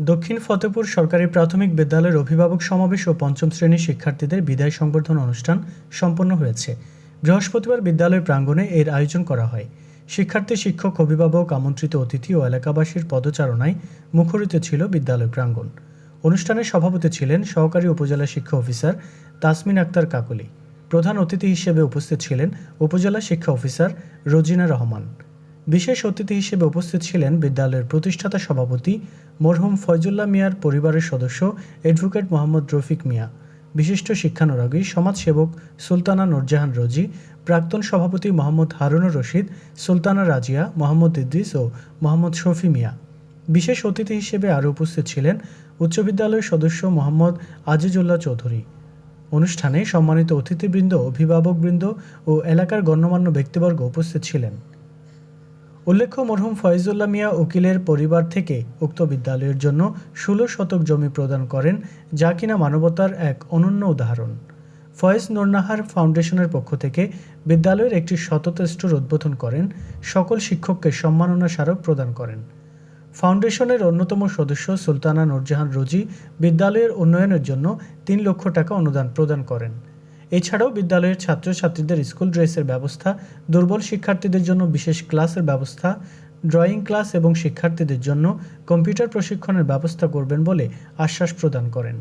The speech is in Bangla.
দক্ষিণ ফতেপুর সরকারি প্রাথমিক বিদ্যালয়ের অভিভাবক সমাবেশ ও পঞ্চম শ্রেণির শিক্ষার্থীদের বিদায় সংবর্ধনা অনুষ্ঠান সম্পন্ন হয়েছে। বৃহস্পতিবার বিদ্যালয় প্রাঙ্গণে এর আয়োজন করা হয়। শিক্ষার্থী, শিক্ষক, অভিভাবক, আমন্ত্রিত অতিথি ও এলাকাবাসীর পদচারণায় মুখরিত ছিল বিদ্যালয় প্রাঙ্গণ। অনুষ্ঠানে সভাপতি ছিলেন সহকারী উপজেলা শিক্ষা অফিসার তাসমিন আক্তার কাকলি। প্রধান অতিথি হিসেবে উপস্থিত ছিলেন উপজেলা শিক্ষা অফিসার রোজিনা রহমান। বিশেষ অতিথি হিসেবে উপস্থিত ছিলেন বিদ্যালয়ের প্রতিষ্ঠাতা সভাপতি মরহুম ফয়জুল্লাহ মিয়ার পরিবারের সদস্য অ্যাডভোকেট মোহাম্মদ রফিক মিয়া, বিশিষ্ট শিক্ষানুরাগী, সমাজসেবক সুলতানা নুরজাহান রোজি, প্রাক্তন সভাপতি মোহাম্মদ হারুনুর রশিদ, সুলতানা রাজিয়া, মোহাম্মদ ইদ্রিস ও মোহাম্মদ শফি মিয়া। বিশেষ অতিথি হিসেবে আরও উপস্থিত ছিলেন উচ্চ বিদ্যালয়ের সদস্য মোহাম্মদ আজিজুল্লাহ চৌধুরী। অনুষ্ঠানে সম্মানিত অতিথিবৃন্দ, অভিভাবকবৃন্দ ও এলাকার গণ্যমান্য ব্যক্তিবর্গ উপস্থিত ছিলেন। উল্লেখ্য, মরহুম ফয়েজুল্লাহ মিয়া উকিলের পরিবার থেকে উক্ত বিদ্যালয়ের জন্য ষোলো শতক জমি প্রদান করেন, যা কিনা মানবতার এক অনন্য উদাহরণ। ফয়েজ নুরনাহার ফাউন্ডেশনের পক্ষ থেকে বিদ্যালয়ের একটি শততেষ্টর উদ্বোধন করেন, সকল শিক্ষককে সম্মাননা স্মারক প্রদান করেন। ফাউন্ডেশনের অন্যতম সদস্য সুলতানা নুরজাহান রোজি বিদ্যালয়ের উন্নয়নের জন্য তিন লক্ষ টাকা অনুদান প্রদান করেন। এছাড়াও বিদ্যালয়ের ছাত্রছাত্রীদের স্কুল ড্রেসের ব্যবস্থা, দুর্বল শিক্ষার্থীদের জন্য বিশেষ ক্লাসের ব্যবস্থা, ড্রয়িং ক্লাস এবং শিক্ষার্থীদের জন্য কম্পিউটার প্রশিক্ষণের ব্যবস্থা করবেন বলে আশ্বাস প্রদান করেন।